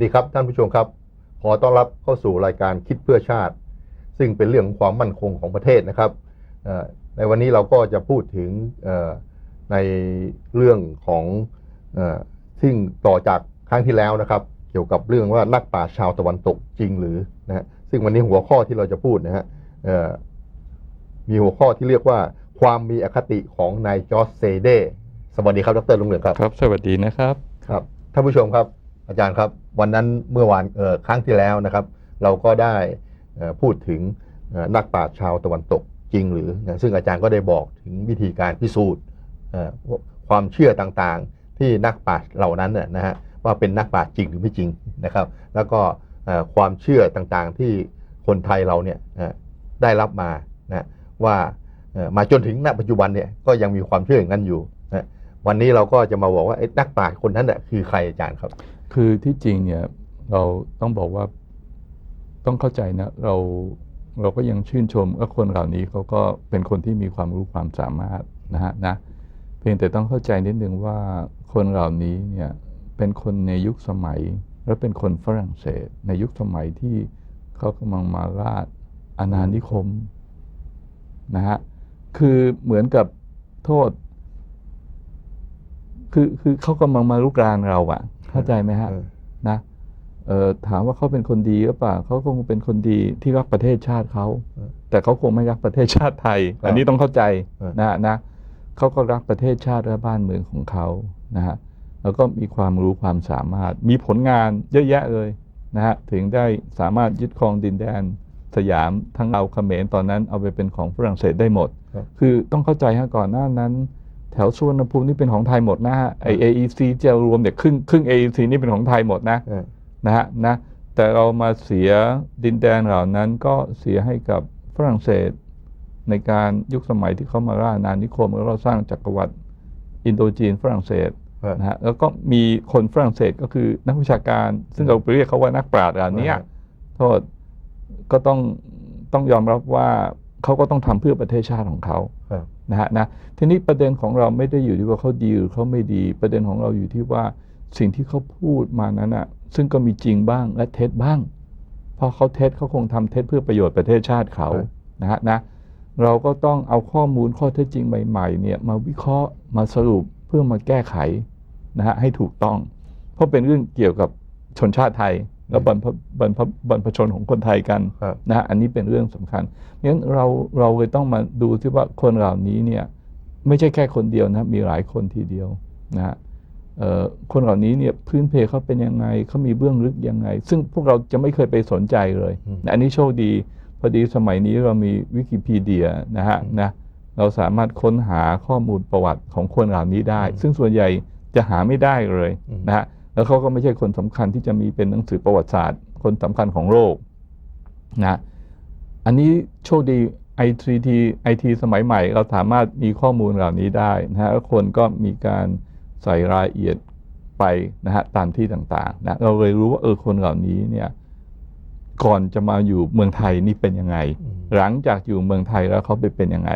สวัสดีครับท่านผู้ชมครับ ขอต้อนรับเข้าสู่รายการคิดเพื่อชาติ ซึ่งเป็นเรื่องของความมั่นคงของประเทศนะครับเอ่อในวันนี้เราก็จะพูดถึงเอ่อในเรื่องของเออซึ่งต่อจากครั้งที่แล้วนะครับ เกี่ยวกับเรื่องว่านักปราชญ์ชาวตะวันตกจริงหรือนะฮะซึ่งวันนี้หัวข้อที่เราจะพูดนะฮะเอ่อมีหัวข้อที่เรียกว่าความมีอคติของนายจอร์จเซเดสวัสดีครับดรลุงเหลืองครับครับ สวัสดีนะครับครับท่านผู้ชมครับ อาจารย์ครับ วันนั้นเมื่อวานครั้งที่แล้วนะครับ เราก็ได้พูดถึงนักปราชญ์ชาวตะวันตกจริงหรือนะซึ่งอาจารย์ก็ได้บอกถึงวิธีการพิสูจน์ความเชื่อต่างๆ ที่นักปราชญ์เหล่านั้นน่ะนะฮะว่าเป็นนักปราชญ์จริงหรือไม่จริงนะครับ แล้วก็ความเชื่อต่างๆที่คนไทยเราเนี่ยได้รับมานะว่ามาจนถึงณปัจจุบันเนี่ยก็ยังมีความเชื่ออย่างนั้นอยู่นะวันนี้เราก็จะมาบอกว่านักปราชญ์คนนั้นน่ะคือใครอาจารย์ครับ คือที่จริงเนี่ยเราต้องบอกว่าต้องเข้าใจนะเราเราก็ยังชื่นชมว่าคนเหล่านี้เขาก็เป็นคนที่มีความรู้ความสามารถนะฮะนะเพียงแต่ต้องเข้าใจนิดนึงว่าคนเหล่านี้เนี่ยเป็นคนในยุคสมัย และเป็นคนฝรั่งเศส ในยุคสมัยที่เขากำลังมาราชอาณานิคมนะฮะคือเหมือนกับโทษ คือคือเขากำลังมาลุกรานเราอะ เข้าใจไหมฮะเออนะเอ่อถามว่าเขาเป็นคนดีหรือเปล่าเขาคงเป็นคนดีที่รักประเทศชาติเขาเออแต่เขาคงไม่รักประเทศชาติไทยครับอันนี้ต้องเข้าใจเออนะนะเขาก็รักประเทศชาติและบ้านเมืองของเขานะฮะแล้วก็มีความรู้ความสามารถ มีผลงานเยอะแยะเลยนะฮะถึงได้สามารถยึดครองดินแดนสยามทั้งเอาวเขมรตอนนั้นเอาไปเป็นของฝรั่งเศสได้หมดครับคือต้องเข้าใจฮะก่อนหน้านั้น แถวสุวรรณภูมินี่เป็นของไทยหมดนะฮะไอ AEC ที่จะรวมเนี่ยครึ่งครึ่ง AEC นี่เป็นของไทยหมดนะเออนะฮะนะแต่เรามาเสียดินแดนเหล่านั้นก็เสียให้กับฝรั่งเศส ในการยุคสมัยที่เขามาล่าอาณานิคมแล้วก็สร้างจักรวรรดิอินโดจีนฝรั่งเศสเออนะฮะแล้วก็มีคนฝรั่งเศสก็คือนักวิชาการ ซึ่งเราไปเรียกเขาว่านักปราชญ์เหล่านี้อ่าโทษก็ต้องต้องยอมรับว่าเขาก็ต้องทำเพื่อประเทศชาติของเขาครับ นะฮะนะทีนี้ประเด็นของเราไม่ได้อยู่ที่ว่าเขาดีหรือเขาไม่ดี ประเด็นของเราอยู่ที่ว่าสิ่งที่เขาพูดมานั้นอะซึ่งก็มีจริงบ้างและเท็จบ้าง เพราะเขาเท็จเขาคงทำเท็จเพื่อประโยชน์ประเทศชาติเขาครับนะฮะนะเราก็ต้องเอาข้อมูลข้อเท็จจริงใหม่ๆเนี่ยมาวิเคราะห์มาสรุปเพื่อมาแก้ไขนะฮะให้ถูกต้อง เพราะเป็นเรื่องเกี่ยวกับชนชาติไทย และบรรพบรรพบรรพชนของคนไทยกันครับนะฮะอันนี้เป็นเรื่องสำคัญงั้นเราเราเลยต้องมาดูที่ว่าคนเหล่านี้เนี่ยไม่ใช่แค่คนเดียวนะมีหลายคนทีเดียวนะฮะเอ่อคนเหล่านี้เนี่ยพื้นเพเขาเป็นยังไงเขามีเบื้องลึกยังไง ซึ่งพวกเราจะไม่เคยไปสนใจเลยอืมนะอันนี้โชคดี พอดีสมัยนี้เรามีวิกิพีเดียนะฮะนะเราสามารถค้นหาข้อมูลประวัติของคนเหล่านี้ได้ ซึ่งส่วนใหญ่จะหาไม่ได้เลยอืมนะฮะ แล้วเขาก็ไม่ใช่คนสำคัญที่จะมีเป็นหนังสือประวัติศาสตร์ คนสำคัญของโลกนะอันนี้โชคดี IT IT สมัยใหม่ เราสามารถมีข้อมูลเหล่านี้ได้นะฮะแล้วคนก็มีการใส่รายละเอียดไปนะฮะตามที่ต่างๆนะเราเลยรู้ว่าเออคนเหล่านี้เนี่ยก่อนจะมาอยู่เมืองไทยนี่เป็นยังไงอืมหลังจากอยู่เมืองไทยแล้วเขาไปเป็นยังไง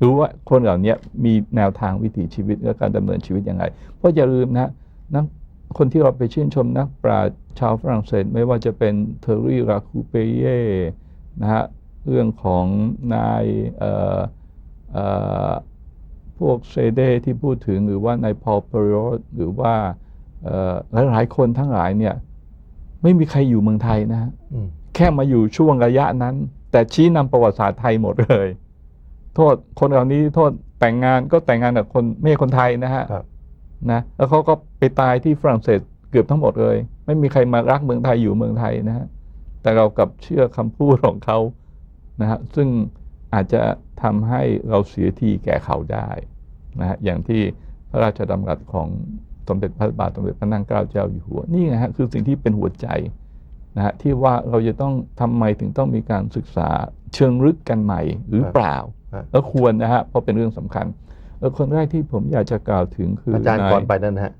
รู้ว่าคนเหล่านี้มีแนวทางวิถีชีวิตและการดำเนินชีวิตยังไง เพราะอย่าลืมนะนัก คนที่เราไปชื่นชมนักปราชญ์ชาวฝรั่งเศสไม่ว่าจะเป็นเทอรี่ราคูเปเย่นะฮะเรื่องของนายเอ่อเอ่อพวกเซเดที่พูดถึงหรือว่านายพอลเปโรสหรือว่าเอ่อหลายๆคนทั้งหลายเนี่ยไม่มีใครอยู่เมืองไทยนะฮะอืมแค่มาอยู่ช่วงระยะนั้น แต่ชี้นำประวัติศาสตร์ไทยหมดเลย โทษคนเหล่านี้โทษแต่งงานก็แต่งงานกับคนไม่ใช่คนไทยนะฮะครับ นะแล้วเขาก็ไปตายที่ฝรั่งเศสเกือบทั้งหมดเลย ไม่มีใครมารักเมืองไทยอยู่เมืองไทยนะฮะแต่เรากลับเชื่อคำพูดของเขานะฮะซึ่งอาจจะทำให้เราเสียทีแก่เขาได้นะฮะอย่างที่พระราชดำรัสของสมเด็จพระบาทสมเด็จพระนั่งเกล้าเจ้าอยู่หัวนี่นะฮะคือสิ่งที่เป็นหัวใจนะฮะที่ว่าเราจะต้องทำไมถึงต้องมีการศึกษาเชิงลึกกันใหม่หรือเปล่าครับแล้วควรนะฮะเพราะเป็นเรื่องสำคัญ แล้วคนแรกที่ผมอยากจะกล่าวถึงคืออาจารย์นายก่อนไปนั่นนะฮะ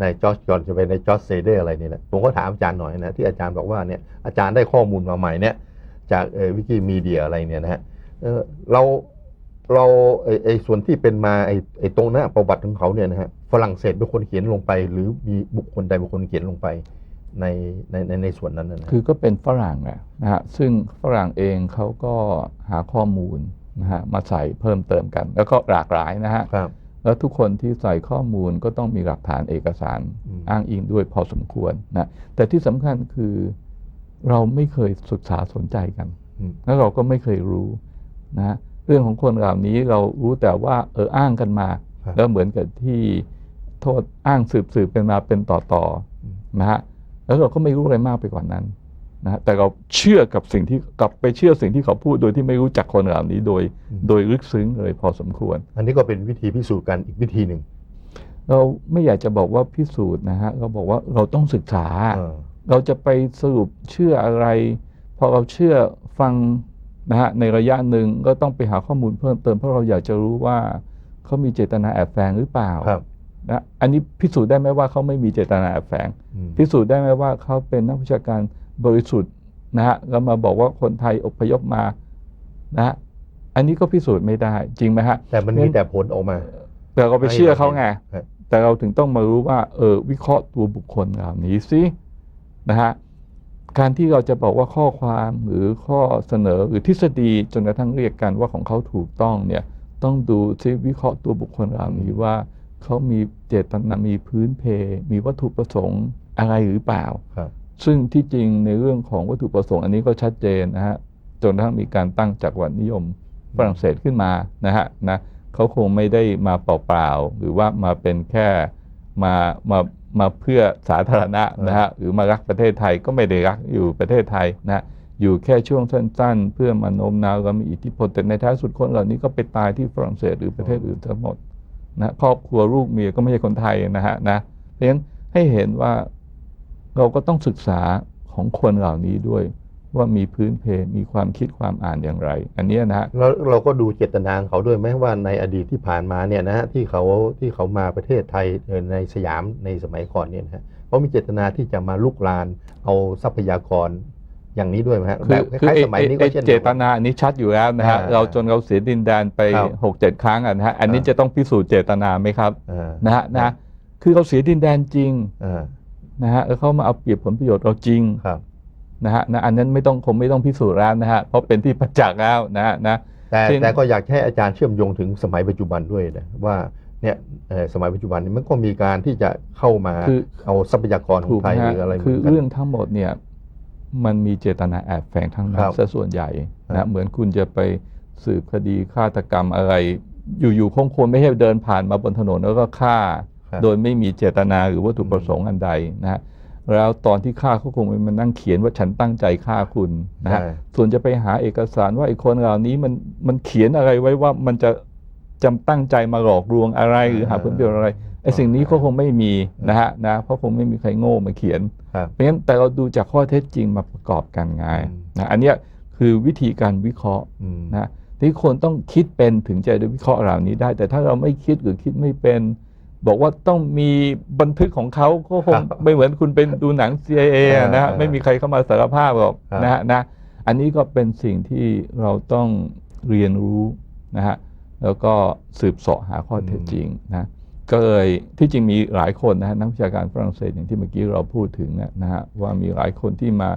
ในจอร์จก่อนจะไปในจอร์จเซเดอร์อะไรนี่แหละผมก็ถามอาจารย์หน่อยนะที่อาจารย์บอกว่าเนี่ยอาจารย์ได้ข้อมูลมาใหม่เนี่ยจากเอวิกิมีเดียอะไรเนี่ยนะฮะเออเราเราไอไอส่วนที่เป็นมาไอไอตรงหน้าประวัติของเขาเนี่ยนะฮะฝรั่งเศสเป็นคนเขียนลงไป หรือมีบุคคลใดบุคคลเขียนลงไปในในในในส่วนนั้นนะนะคือก็เป็นฝรั่งแหละนะฮะซึ่งฝรั่งเองเขาก็หาข้อมูล นะฮะมาใส่เพิ่มเติมกัน แล้วก็หลากหลายนะฮะครับ แล้วทุกคนที่ใส่ข้อมูลก็ต้องมีหลักฐานเอกสารอืม อ้างอิงด้วยพอสมควรนะแต่ที่สำคัญคือเราไม่เคยศึกษาสนใจกัน อืม แล้วเราก็ไม่เคยรู้นะฮะเรื่องของคนเหล่านี้เรารู้แต่ว่าเอออ้างกันมา ครับแล้วเหมือนกับที่โทษอ้างสืบสืบเป็นมาเป็นต่อต่อๆอืม นะฮะแล้วเราก็ไม่รู้อะไรมากไปกว่านั้น นะฮะแต่เราเชื่อกับสิ่งที่กลับไปเชื่อสิ่งที่เขาพูดโดยที่ไม่รู้จักคนเหล่านี้โดยโดยลึกซึ้งเลยพอสมควร อันนี้ก็เป็นวิธีพิสูจน์กันอีกวิธีหนึ่งเราไม่อยากจะบอกว่าพิสูจน์นะฮะเราบอกว่าเราต้องศึกษาเออเราจะไปสรุปเชื่ออะไร พอเราเชื่อฟังนะฮะในระยะหนึ่งก็ต้องไปหาข้อมูลเพิ่มเติมเพราะเราอยากจะรู้ว่าเขามีเจตนาแอบแฝงหรือเปล่าครับนะอันนี้พิสูจน์ได้ไหมว่าเขาไม่มีเจตนาแอบแฝงอืมพิสูจน์ได้ไหมว่าเขาเป็นนักวิชาการ บริสุทธิ์นะฮะแล้วมาบอกว่าคนไทยอพยพมานะฮะอันนี้ก็พิสูจน์ไม่ได้จริงไหมฮะแต่มันมีแต่ผลออกมา แต่เราไปเชื่อเขาไงครับแต่เราถึงต้องมารู้ว่าเออวิเคราะห์ตัวบุคคลเหล่านี้สินะฮะการที่เราจะบอกว่าข้อความหรือข้อเสนอหรือทฤษฎีจนกระทั่งเรียกกันว่าของเขาถูกต้องเนี่ยต้องดูซิวิเคราะห์ตัวบุคคลเหล่านี้ว่าเขามีเจตนามีพื้นเพ มีวัตถุประสงค์อะไรหรือเปล่าครับ ซึ่งที่จริงในเรื่องของวัตถุประสงค์อันนี้ก็ชัดเจนนะฮะจนกระทั่งมีการตั้งจักรวรรดินิยมฝรั่งเศสขึ้นมานะฮะนะเขาคงไม่ได้มาเปล่าๆหรือว่ามาเป็นแค่มามามาเพื่อสาธารณะนะฮะหรือมารักประเทศไทยก็ไม่ได้รักอยู่ประเทศไทยนะอยู่แค่ช่วงสั้นๆ เพื่อมาโน้มน้าวและมีอิทธิพลแต่ในท้ายสุดคนเหล่านี้ก็ไปตายที่ฝรั่งเศสหรือประเทศอื่นทั้งหมดนะครอบครัวลูกเมียก็ไม่ใช่คนไทยนะฮะนะเพราะฉะนั้นให้เห็นว่า เราก็ต้องศึกษาของคนเหล่านี้ด้วยว่ามีพื้นเพ มีความคิดความอ่านอย่างไร อันเนี้ยนะฮะแล้วเราก็ดูเจตนาของเขาด้วยไหมว่าในอดีตที่ผ่านมาเนี่ยนะฮะที่เขาที่เขามาประเทศไทยเอ่อในสยามในสมัยก่อนเนี่ยนะฮะเขามีเจตนาที่จะมาลุกลานเอาทรัพยากรอย่างนี้ด้วยไหมฮะคืแบอบคคือล้ายไอ้ๆสมัยนี้ก็ไอ้เช่นเจดียวตกันนาอันนี้ชัดอยู่แล้วนะฮะอ่าเราจนเราเสียดินแดนไปครับหกเจ็ดครั้งอะนะฮะอันนี้อ่าจะต้องพิสูจน์เจตนาไหมครับอ่านะฮะนะคือเราเสียดินแดนจริงอ่า นะฮะแล้วเขามาเอาเปรียบผลประโยชน์เราจริงครับนะฮะนะอันนั้นไม่ต้องคงไม่ต้องพิสูจน์แล้วนะฮะเพราะเป็นที่ประจักษ์แล้วนะฮะนะแต่ซึ่งแต่ก็อยากให้อาจารย์เชื่อมโยงถึงสมัยปัจจุบันด้วยนะว่าเนี่ยเอ่อสมัยปัจจุบันนี้มันก็มีการที่จะเข้ามาคือเอาทรัพยากรขอถูงกไทยนะหฮะรืออะไรเหมืคืออนกันเรื่องทั้งหมดเนี่ยมันมีเจตนาแอบแฝงทั้งนั้คนรับซะส่วนใหญ่ครันะบเหมือนคุณจะไปสืบคดีฆาตกรรมอะไร อยู่ๆคงควรไม่ให้เดินผ่านมาบนถนนแล้วก็ฆ่าครับ โดยไม่มีเจตนาหรือวัตถุประสงค์อันใดนะฮะแล้วตอนที่ฆ่าเขาคงไม่มานั่งเขียนว่าฉันตั้งใจฆ่าคุณนะฮะใช่ส่วนจะไปหาเอกสารว่าไอ้คนเหล่านี้มันมันเขียนอะไรไว้ว่ามันจะจำตั้งใจมาหลอกลวงอะไรหรือหาผลประโยชน์อะไรไอ้สิ่งนี้ก็คงไม่มีนะฮะนะเพราะคงไม่มีใครโง่มาเขียนครับเพราะฉะนั้นแต่เราดูจากข้อเท็จจริงมาประกอบกันไงอืมนะอันเนี้ยคือวิธีการวิเคราะห์อืมนะที่คนต้องคิดเป็นถึงจะได้วิเคราะห์เหล่านี้ได้ แต่ถ้าเราไม่คิดหรือคิดไม่เป็น บอกว่าต้องมีบันทึกของเขาก็คงไม่เหมือนคุณเป็นดูหนัง CIA อะนะฮะไม่มีใครเข้ามาสารภาพหรอกนะฮะนะอันนี้ก็เป็นสิ่งที่เราต้องเรียนรู้นะฮะแล้วก็สืบเสาะหาข้อเท็จจริงนะก็เลยที่จริงมีหลายคนนะฮะนักวิชาการฝรั่งเศสอย่างที่เมื่อกี้เราพูดถึงเนยนะฮะว่ามีหลายคนที่มา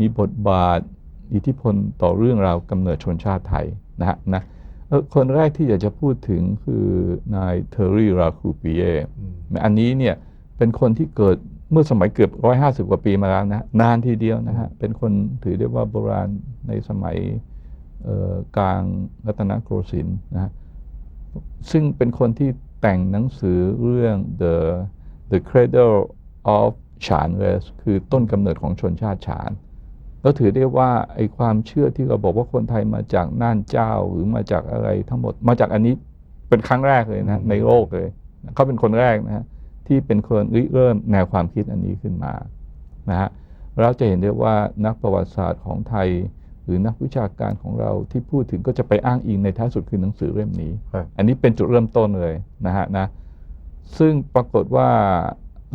มีบทบาทอิทธิพลต่อเรื่องราวกำเนิดชนชาติไทยนะฮะนะเอ่อ คนแรกที่อยากจะพูดถึงคือนายเทอร์รี่ราคูปิเยอืมอันนี้เนี่ยเป็นคนที่เกิดเมื่อสมัยเกือบร้อยห้าสิบกว่าปีมาแล้วนะนานทีเดียวนะฮะเป็นคนถือได้ว่าโบราณในสมัยเอ่อกลางรัตนโกสินทร์นะฮะซึ่งเป็นคนที่แต่งหนังสือเรื่อง the the cradle of ฉานเ a สคือต้นกำเนิดของชนชาติฉาน แล้วถือได้ว่าไอ้ความเชื่อที่เราบอกว่าคนไทยมาจากน่านเจ้าหรือมาจากอะไรทั้งหมดมาจากอันนี้เป็นครั้งแรกเลยนะในโลกเลยเขาเป็นคนแรกนะฮะที่เป็นคนริเริ่มแนวความคิดอันนี้ขึ้นมานะฮะเราจะเห็นได้ว่านักประวัติศาสตร์ของไทย หรือนักวิชาการของเราที่พูดถึงก็จะไปอ้างอิงในท้ายสุดคือหนังสือเล่มนี้ครับอันนี้เป็นจุดเริ่มต้นเลยนะฮะนะซึ่งปรากฏว่า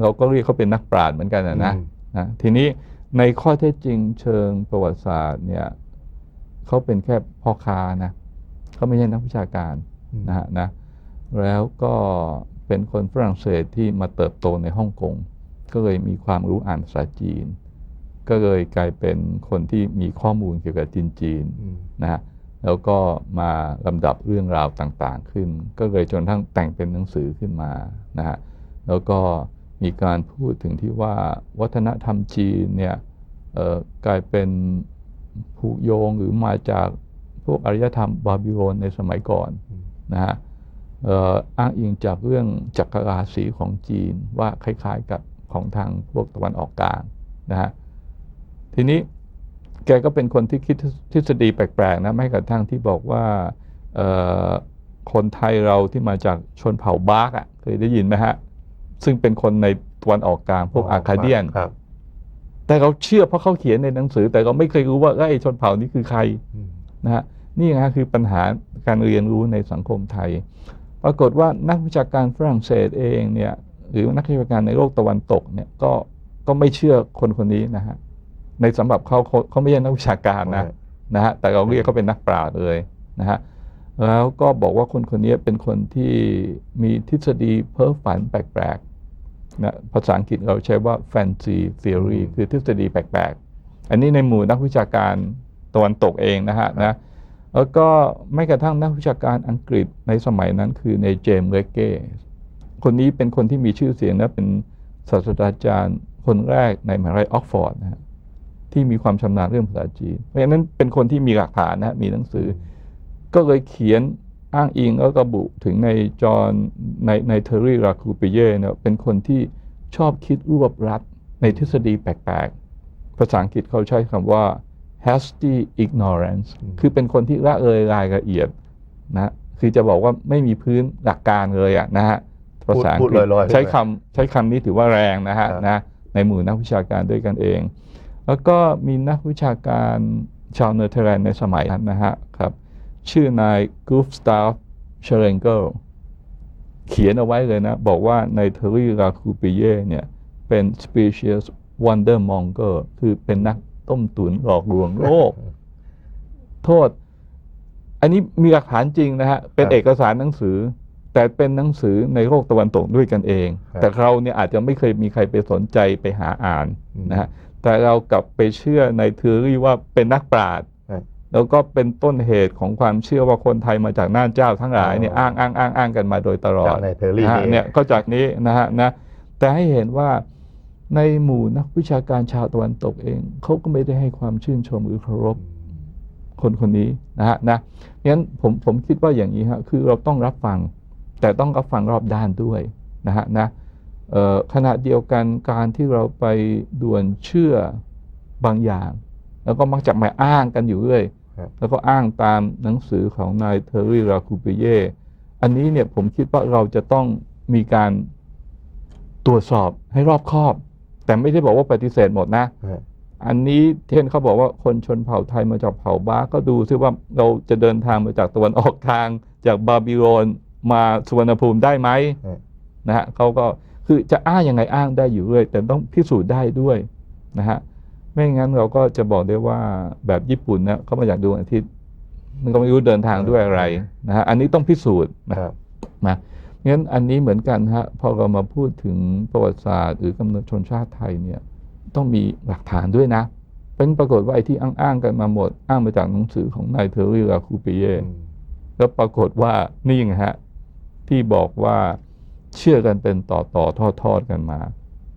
เราก็เรียกเขาเป็นนักปราชญ์เหมือนกันนะนะอืมนะทีนี้ ในข้อเท็จจริงเชิงประวัติศาสตร์เนี่ยเขาเป็นแค่พ่อค้านะเขาไม่ใช่นักวิชาการอืมนะฮะนะแล้วก็เป็นคนฝรั่งเศสที่มาเติบโตในฮ่องกงก็เลยมีความรู้อ่านภาษาจีน ก็เลยกลายเป็นคนที่มีข้อมูลเกี่ยวกับจีนจีนอืมๆนะฮะแล้วก็มาลำดับเรื่องราวต่างๆขึ้น ก็เลยจนทั้งแต่งเป็นหนังสือขึ้นมานะฮะแล้วก็ มีการพูดถึงที่ว่าวัฒนธรรมจีนเนี่ยกลายเป็นผูกโยงหรือมาจากพวกอารยธรรมบาบิโลนในสมัยก่อนนะฮะอ,อ้างอิงจากเรื่องจักรราศีของจีนว่าคล้ายๆกับของทางพวกตะวันออกกลางนะฮะทีนี้แกก็เป็นคนที่คิดทฤษฎีแปลกๆนะไม่กระทั่งที่บอกว่าคนไทยเราที่มาจากชนเผ่าบาร์กอะเคยได้ยินไหมฮะ ซึ่งเป็นคนในตะวันออกกลางพวกอาคาเดียนครับแต่เราเชื่อเพราะเขาเขียนในหนังสือ แต่เราไม่เคยรู้ว่าเอ้ยไอ้ชนเผ่านี้คือใครอืมนะฮะนี่นะฮะคือปัญหาการเรียนรู้ในสังคมไทย ปรากฏว่านักวิชาการฝรั่งเศสเองเนี่ยหรือนักวิชาการในโลกตะวันตกเนี่ยก็ก็ไม่เชื่อคนคนนี้นะฮะในสำหรับเขาเขาเขาไม่ใช่นักวิชาการนะนะฮะแต่เราเรียกเขาเป็นนักปราชญ์เลยนะฮะแล้วก็บอกว่าคนคนนี้เป็นคนที่มีทฤษฎีเพ้อฝันแปลกๆ นะภาษาอังกฤษเราใช้ว่า fancy theory คือทฤษฎีแปลกๆ อันนี้ในหมู่นักวิชาการตะวันตกเองนะฮะนะแล้วก็ไม่กระทั่งนักวิชาการอังกฤษในสมัยนั้นคือในเจมส์เวเก้คนนี้เป็นคนที่มีชื่อเสียงนะเป็นศาสตราจารย์คนแรกในมหาวิทยาลัยออกฟอร์ดนะฮะที่มีความชำนาญเรื่องภาษาจีน เพราะฉะนั้นเป็นคนที่มีหลักฐานนะฮะมีหนังสือ ก็เลยเขียน อ้างอิงแล้วก็ระบุถึงในจอห์นในในเทอรี่ราคูปิเย่เนี่ยเป็นคนที่ชอบคิดรวบรัดในทฤษฎีแปลกๆ ภาษาอังกฤษเขาใช้คำว่า hasty ignorance อืมคือเป็นคนที่ละเลยรายละเอียดนะคือจะบอกว่าไม่มีพื้นหลักการเลยอะนะฮะภาษาอังพูดกฤษลอยๆใช้คำใช้คำนี้ถือว่าแรงนะฮะครับนะในหมู่นักวิชาการด้วยกันเอง แล้วก็มีนักวิชาการชาวเนเธอร์แลนด์ในสมัยนั้นนะฮะครับ ชื่อนายกูฟสตาฟเชเ n งเกลเขียนเอาไว้เลยนะ บอกว่าในเทอรี่ราคูปิเย่เนี่ย เป็น species wonder monger คือเป็นนักต้มตุ๋นหลอกลวงโลก โทษ อันนี้มีหลักฐานจริงนะฮะ เป็นครับเอกสารหนังสือ แต่เป็นหนังสือในโลกตะวันตกด้วยกันเองครับแต่เราเนี่ยอาจจะไม่เคยมีใครไปสนใจไปหาอ่านอืมนะฮะแต่เรากลับไปเชื่อในเทอรี่ว่าเป็นนักปราชญ์ครับ แล้วก็เป็นต้นเหตุของความเชื่อว่าคนไทยมาจากน่านเจ้าทั้งหลายเนี่ยอ๋ออ้างอ้างอ้างอ้างกันมาโดยตลอจาดกในเทอรี่นะฮะนี่เนี่ยก็จากนี้นะฮะนะแต่ให้เห็นว่าในหมู่นักวิชาการชาวตะวันตกเองเขาก็ไม่ได้ให้ความชื่นชมหรือเคารพคนคนนี้นะฮะนะงั้นผมผมคิดว่าอย่างนี้ฮะคือเราต้องรับฟัง แต่ต้องรับฟังรอบด้านด้วยนะฮะนะเอ่อขณะเดียวกันการที่เราไปด่วนเชื่อบางอย่าง แล้วก็มักจะมาอ้างกันอยู่เรื่อยครับ แล้วก็อ้างตามหนังสือของนายเทอร์รี่ราคูเปเย่อันนี้เนี่ยผมคิดว่าเราจะต้องมีการตรวจสอบให้รอบคอบ แต่ไม่ได้บอกว่าปฏิเสธหมดนะฮะอันนี้เช่นเขาบอกว่าคนชนเผ่าไทยมาจากเผ่าบาร์ก็ดูซิว่าเราจะเดินทางมาจากตะวันออกทาง จากบาบิโลนมาสุวรรณภูมิได้ไหมฮะนะฮะเขาก็คือจะอ้างยังไงอ้างได้อยู่เรื่อยแต่ต้องพิสูจน์ได้ด้วยนะฮะ ไม่งั้นเราก็จะบอกได้ว่าแบบญี่ปุ่นนะเขามาจากดวงอาทิตย์ มันก็ไม่รู้เดินทางด้วยอะไรนะฮะอันนี้ต้องพิสูจน์นะครับนะงั้นอันนี้เหมือนกันฮะพอเรามาพูดถึงประวัติศาสตร์ หรือกำเนิดชนชาติไทยเนี่ยต้องมีหลักฐานด้วยนะ เป็นปรากฏว่าไอ้ที่อ้างๆกันมาหมด อ้างมาจากหนังสือของนายเทอรี่ราคูปิเย่อืมแล้วปรากฏว่านี่ไงฮะที่บอกว่าเชื่อกันเป็นต่อต่อทอดทอดๆกันมา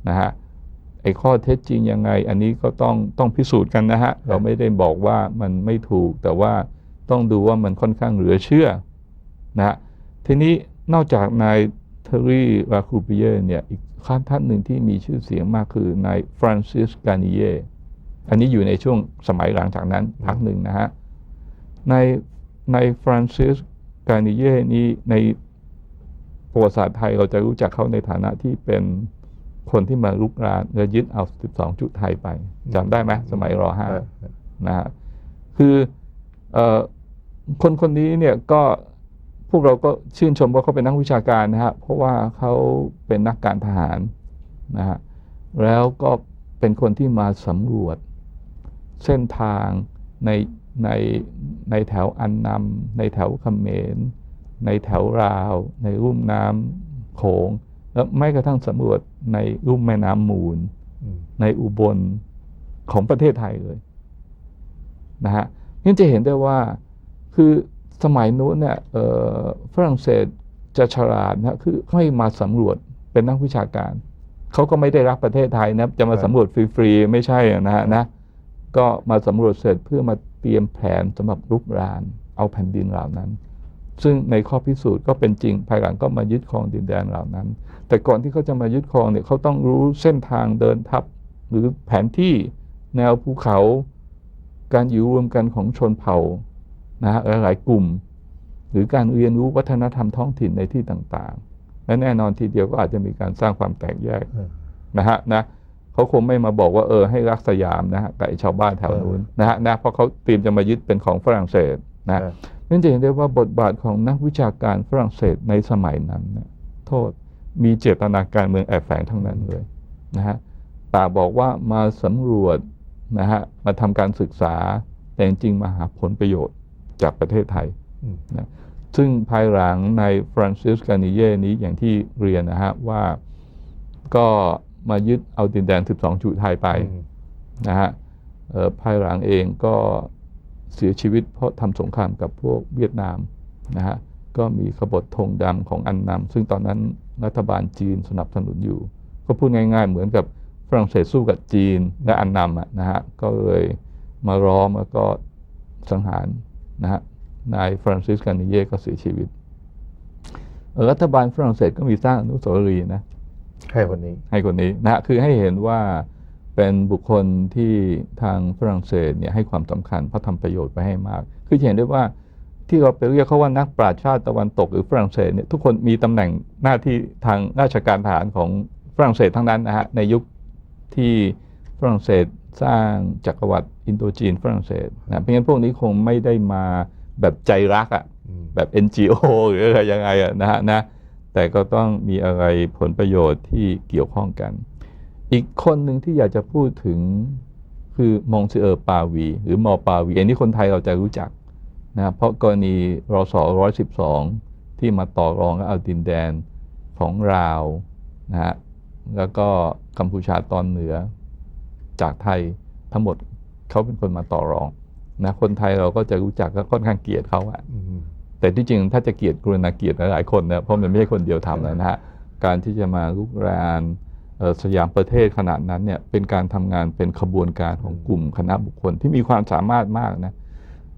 นะฮะ ไอ้ข้อเท็จจริงยังไง อันนี้ก็ต้องต้องพิสูจน์กันนะฮะ เราไม่ได้บอกว่ามันไม่ถูก แต่ว่าต้องดูว่ามันค่อนข้างเหลือเชื่อนะฮะทีนี้นอกจากนายเทอรี่ราคูปิเย่เนี่ยอีกขั้นท่านหนึ่งที่มีชื่อเสียงมากคือนายฟรานซิสกานิเยอันนี้อยู่ในช่วงสมัยหลังจากนั้นพักหนึ่งนะฮะในในฟรานซิสกานิเย่นี้ในประวัติศาสตร์ไทยเราจะรู้จักเขาในฐานะที่เป็น คนที่มาลุกรานและยึดเอา 12 จุดไทยไปจำได้ไหมสมัยรห้าฮะนะฮะคือเอ่อคนคนนี้เนี่ยก็พวกเราก็ชื่นชมว่าเขาเป็นนักวิชาการนะฮะเพราะว่าเขาเป็นนักการทหารนะฮะแล้วก็เป็นคนที่มาสำรวจเส้นทางในในในแถวอันนำในแถวเขมร ในแถวราว ในรุ่มน้ำโขง แล้วไม่กระทั่งสำรวจในลุ่มแม่น้ำมูลอืมในอุบลของประเทศไทยเลยนะฮะนี่จะเห็นได้ว่าคือสมัยนู้นเนี่ยเอ่อฝรั่งเศสจะฉลาดนะคือให้มาสำรวจเป็นนักวิชาการ เขาก็ไม่ได้รักประเทศไทยนะจะมาสำรวจฟรีๆ ไม่ใช่นะฮะนะก็มาสำรวจเสร็จเพื่อมาเตรียมแผนสำหรับรุกราน เอาแผ่นดินเหล่านั้น ซึ่งในข้อพิสูจน์ก็เป็นจริง ภายหลังก็มายึดครองดินแดนเหล่านั้น แต่ก่อนที่เขาจะมายึดครองเนี่ยเขาต้องรู้เส้นทางเดินทัพ หรือแผนที่แนวภูเขา การอยู่รวมกันของชนเผ่านะฮะหลายๆกลุ่ม หรือการเรียนรู้วัฒนธรรมท้องถิ่นในที่ต่างๆ และแน่นอนทีเดียวก็อาจจะมีการสร้างความแตกแยกเออนะฮะนะเขาคงไม่มาบอกว่าเออให้รักสยามนะฮะกับไอ้ชาวบ้านแถวนู้นนะฮะนะเพราะเขาเตรียมจะมายึดเป็นของฝรั่งเศสนะเออ นั่นจะเห็นได้ว่าบทบาทของนักวิชาการฝรั่งเศสในสมัยนั้นเนี่ยโทษมีเจตนาการเมืองแอบแฝงทั้งนั้นเลยนะฮะตากบอกว่ามาสำรวจนะฮะมาทำการศึกษาแต่จริงๆมาหาผลประโยชน์จากประเทศไทยอืมนะซึ่งภายหลังในฟรานซิสกานิเย่นี้อย่างที่เรียนนะฮะว่าก็มายึดเอาดินแดน 12 จุไทยไปอืมนะฮะเอ่อภายหลังเองก็ เสียชีวิตเพราะทำสงครามกับพวกเวียดนามนะฮะก็มีขบฏธงดำของอันนำซึ่งตอนนั้นรัฐบาลจีนสนับสนุนอยู่ ก็พูดง่ายๆ เหมือนกับฝรั่งเศสสู้กับจีนและอันนำอะนะฮะก็เลยมาล้อมแล้วก็สังหารนะฮะนายฟรานซิสกานิเย่ก็เสียชีวิตเอ่อรัฐบาลฝรั่งเศสก็มีสร้างอนุสาวรีย์นะให้คนนี้ให้คนนี้นะฮะคือให้เห็นว่า เป็นบุคคลที่ทางฝรั่งเศสเนี่ยให้ความสำคัญเพราะทำประโยชน์ไปให้มาก คือเห็นได้ว่าที่เราไปเรียกเขาว่านักปราชญ์ชาติตะวันตกหรือฝรั่งเศสเนี่ยทุกคนมีตำแหน่งหน้าที่ทางราชการทหารของฝรั่งเศสทั้งนั้นนะฮะในยุคที่ฝรั่งเศสสร้างจักรวรรดิอินโดจีนฝรั่งเศสนะเพราะงั้นพวกนี้คงไม่ได้มาแบบใจรักอะอืมแบบ NGO หรืออะไรยังไงอะนะฮะนะแต่ก็ต้องมีอะไรผลประโยชน์ที่เกี่ยวข้องกัน อีกคนหนึ่งที่อยากจะพูดถึงคือมองซิเออร์ปาวี หรือมอปาวี อันนี้คนไทยเราจะรู้จักนะเพราะกรณีรศร้อยสิบสองที่มาต่อรองและเอาดินแดนของราวนะฮะแล้วก็กัมพูชาตอนเหนือ จากไทยทั้งหมดเขาเป็นคนมาต่อรองนะคนไทยเราก็จะรู้จักก็ค่อนข้างเกลียดเขาอะอืมแต่ที่จริงถ้าจะเกลียดกรุณาเกลียดหลายๆคนนะเพราะมันไม่ใช่คนเดียวทำนะฮะการที่จะมาลุกรานเอ่อ สยามประเทศขนาดนั้นเนี่ยเป็นการทำงานเป็นขบวนการของกลุ่มคณะบุคคลที่มีความสามารถมากนะ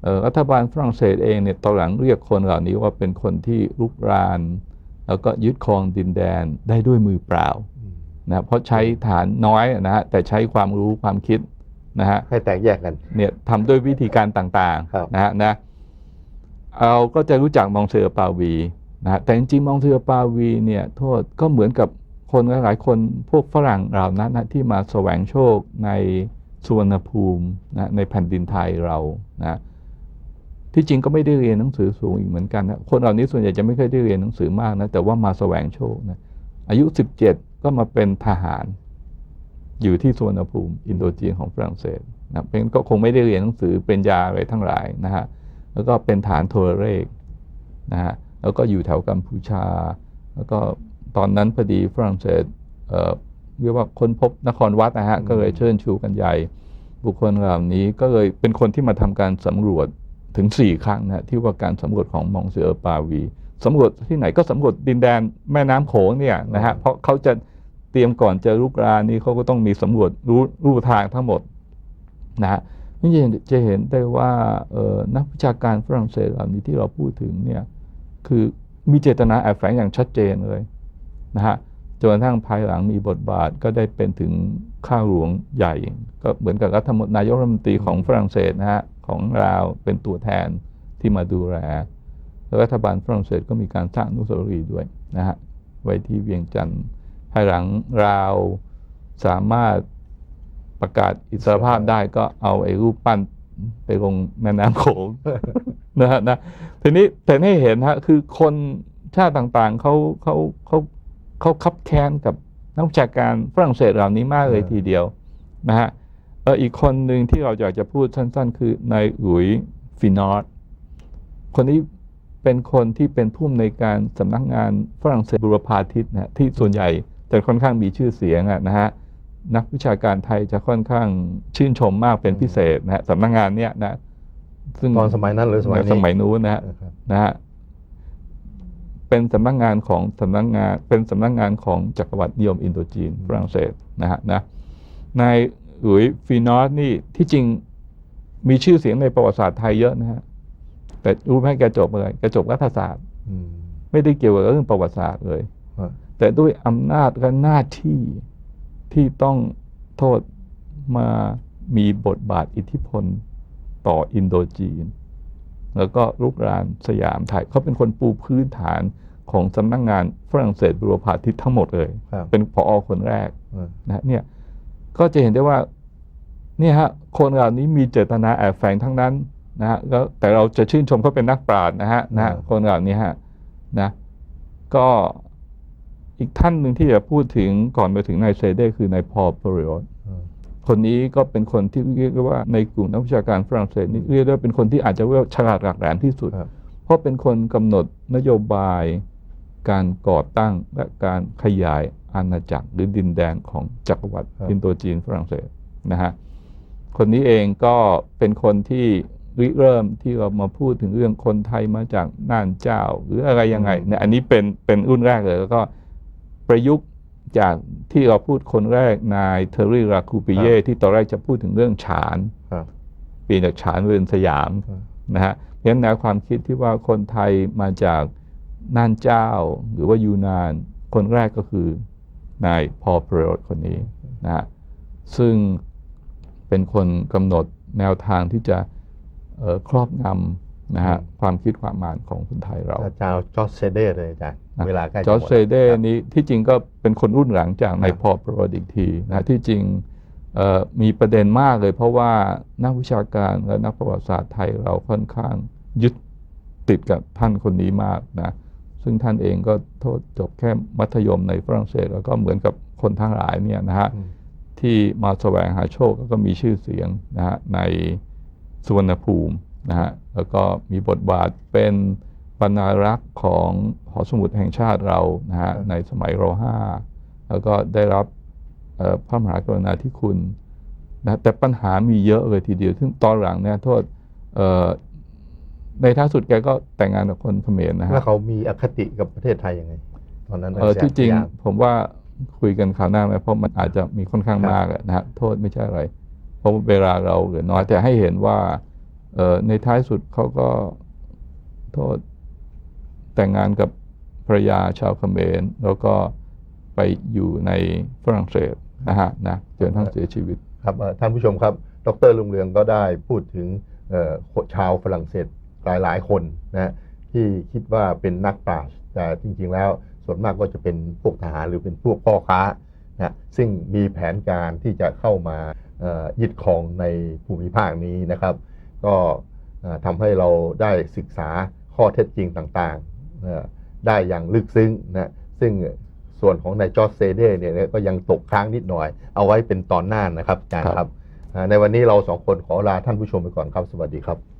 เอ่อรัฐบาลฝรั่งเศสเองเนี่ยตอนหลังเรียกคนเหล่านี้ว่าเป็นคนที่ลุกราน แล้วก็ยึดครองดินแดนได้ด้วยมือเปล่าอืมนะเพราะใช้ฐานน้อยนะฮะแต่ใช้ความรู้ความคิดนะฮะให้แตกแยกกันเนี่ยทำด้วยวิธีการต่างครับๆนะฮะนะเราก็จะรู้จักมองเซอร์ปาวีนะฮะแต่จริงๆมองเซอร์ปาวีเนี่ยโทษก็เหมือนกับ คนหลายคนพวกฝรั่งเหล่านั้นนะที่มาแสวงโชคในสุวรรณภูมินะในแผ่นดินไทยเรานะที่จริงก็ไม่ได้เรียนหนังสือสูงอีกเหมือนกันนะคนเหล่านี้ส่วนใหญ่จะไม่เคยได้เรียนหนังสือมากนะแต่ว่ามาแสวงโชคนะอายุ 17 ก็มาเป็นทหาร อยู่ที่สุวรรณภูมิ อินโดจีนของฝรั่งเศสนะเพราะฉะนั้นก็คงไม่ได้เรียนหนังสือเป็นยาอะไรทั้งหลายนะฮะแล้วก็เป็นฐานโทรเลขนะฮะแล้วก็อยู่แถวกัมพูชา แล้วก็ ตอนนั้นพอดีฝรั่งเศสเอ่อเรียกว่าค้นพบนครวัดนะฮะอืมก็เลยเชิญชูกันใหญ่ บุคคลเหล่านี้ก็เลยเป็นคนที่มาทำการสำรวจถึง 4 ครั้งนะที่ว่าการสำรวจของมองเซอร์ปาวีสำรวจที่ไหนก็สำรวจดินแดนแม่น้ำโขงเนี่ยนะฮะเพราะเขาจะเตรียมก่อนจะลุกรานนี้เขาก็ต้องมีสำรวจรู้รู้ทางทั้งหมดนะฮะนี่จะเห็นจะเห็นได้ว่าเอ่อนักวิชาการฝรั่งเศสเหล่านี้ที่เราพูดถึงเนี่ยคือมีเจตนาแอบแฝงอย่างชัดเจนเลย นะฮะจนกระทั่งภายหลังมีบทบาทก็ได้เป็นถึงข้าหลวงใหญ่ ก็เหมือนกับรัฐมนตรีนายกรัฐมนตรีของฝรั่งเศสนะฮะของลาวเป็นตัวแทนที่มาดูแลแล้วรัฐบาลฝรั่งเศสก็มีการสร้างนุสาวรีย์ด้วยนะฮะไว้ที่เวียงจันทร์ภายหลังลาวสามารถประกาศอิสรภาพได้ก็เอาไอ้รูปปั้นไปลงแม่น้ำโขงนะฮะนะทีนี้แต่ให้เห็นฮะคือคนชาติต่างๆเขาเขาเขา เขาคับแค้นกับนักวิชาการฝรั่งเศสเหล่านี้มากเลยเออทีเดียวนะฮะเอออีกคนหนึ่งที่เราอยากจะพูดสั้น ๆ คือนายหลุยส์ฟินอร์ดคนนี้เเป็นคนที่เป็นผู้อำนวยการสำนักงานฝรั่งเศสบุรพาทิตนะฮะที่ส่วนใหญ่จะค่อนข้างมีชื่อเสียงอะนะฮะนักวิชาการไทยจะค่อนข้างชื่นชมมากเป็นพิเศษนะฮะสำนักงานเนี้ยนะซึ่งตอนสมัยนั้นหรือสมัยนี้สมัยนู้นนะฮะนะครับนะฮะ เป็นสำนักงานของสำนักงานเป็นสำนักงานของจักรวรรดินิยมอินโดจีนฝรั่งเศสนะฮะนะนายหลุยส์ฟีนอสนี่ที่จริงมีชื่อเสียงในประวัติศาสตร์ไทยเยอะนะฮะแต่รู้ไหมแกจบอะไรแกจบรัฐศาสตร์อืมไม่ได้เกี่ยวกับเรื่องประวัติศาสตร์เลยฮะแต่ด้วยอำนาจและหน้าที่ที่ต้องโทษมามีบทบาทอิทธิพลต่ออินโดจีน แล้วก็ลุกรานสยามไทยเขาเป็นคนปูพื้นฐานของสำนักงงานฝรั่งเศสบุรพาทิตทั้งหมดเลยครับเป็นผอคนแรกอ่านะฮะเนี่ยก็จะเห็นได้ว่าเนี่ยฮะคนเหล่านี้มีเจตนาแอบแฝงทั้งนั้นนะฮะแล้วแต่เราจะชื่นชมเขาเป็นนักปราชญ์นะฮะนะฮะคนเหล่านี้ฮะนะก็อีกท่านหนึ่งที่จะพูดถึงก่อนไปถึงนายเซเดคือนายพอลเปริโออ่า คนนี้ก็เป็นคนที่เรียกได้ว่าในกลุ่มนักวิชาการฝรั่งเศสนี่เรียกได้ว่าเป็นคนที่อาจจะเรียกว่าฉลาดหลักแหลมที่สุดครับเพราะเป็นคนกำหนดนโยบาย การก่อตั้งและการขยายอาณาจักรหรือดินแดนของจักรวรรดิครับอินโดจีนฝรั่งเศสนะฮะคนนี้เองก็เป็นคนที่ริเริ่มที่เรามาพูดถึงเรื่องคนไทยมาจากน่านเจ้า หรืออะไรยังไงเนี่ยอันนี้เป็นเป็นรุ่นแรกเลยแล้วก็ประยุกต์ จากที่เราพูดคนแรกนายเทอร์รี่ราคูปิเย่ที่ตอนแรกจะพูดถึงเรื่องฉานครับเปลี่ยนจากฉานเป็นสยามครับนะฮะเพราะฉะนั้นแนวความคิดที่ว่าคนไทยมาจากน่านเจ้าหรือว่ายูนาน คนแรกก็คือนายพอลเปรดคนนี้นะฮะซึ่งเป็นคนกำหนดแนวทางที่จะเอ่อครอบงำ นะฮะความคิดความอ่านของคนไทยเราอาจารย์จอร์จเซเดอร์เลยอาจารย์นะเวลาใกล้จอร์จจะหมเซเดนี้ที่จริงก็เป็นคนรุ่นหลังจากนายครับพอลเปรดอีกทีนะที่จริงเอ่อมีประเด็นมากเลย เพราะว่านักวิชาการและนักประวัติศาสตร์ไทยเราค่อนข้างยึดติดกับท่านคนนี้มากนะซึ่งท่านเองก็โทษจบแค่มัธยมในฝรั่งเศส แล้วก็เหมือนกับคนทั้งหลายเนี่ยนะฮะอืมที่มาแสวงหาโชคแล้วก็มีชื่อเสียงนะฮะในสุวรรณภูมิ นะฮะแล้วก็มีบทบาทเป็นบรรณารักษ์ของหอสมุดแห่งชาติเรานะฮะในสมัยรห้าแล้วก็ได้รับเอ่อพระมหากรุณาธิคุณนะแต่ปัญหามีเยอะเลยทีเดียว ซึ่งตอนหลังเนี่ยโทษเอ่อในท้ายสุดแกก็แต่งงานกับคนเขมรนะแล้วฮะเขามีอคติกับประเทศไทยยังไงตอนนั้นเออที่จริงสยามผมว่าคุยกันคราวหน้าไหมเพราะมันอาจจะมีค่อนข้างครับมากอะนะฮะโทษไม่ใช่อะไร เพราะเวลาเราเหลือน้อยแต่ให้เห็นว่าเออ ในท้ายสุดเขาก็โทษแต่งงานกับภรรยาชาวเขมรแล้วก็ไปอยู่ในฝรั่งเศสนะฮะนะจนทั้งเสียชีวิตครับท่านผู้ชมครับ ดรลุงเรืองก็ได้พูดถึงชาวฝรั่งเศสหลายๆคนนะที่คิดว่าเป็นนักปราชญ์แต่จริง ๆ แล้วส่วนมากก็จะเป็นพวกทหารหรือเป็นพวกพ่อค้านะซึ่งมีแผนการที่จะเข้ามายึดครองในภูมิภาคนี้นะครับ ก็เอ่อทำให้เราได้ศึกษาข้อเท็จจริงต่างๆเอ่อได้อย่างลึกซึ้งนะซึ่งส่วนของนายจอร์จเซเดเนี่ยก็ยังตกค้างนิดหน่อย เอาไว้เป็นตอนหน้านะครับอาจารย์ครับครับอ่าในวันนี้เราสองคนขอลาท่านผู้ชมไปก่อนครับ สวัสดีครับ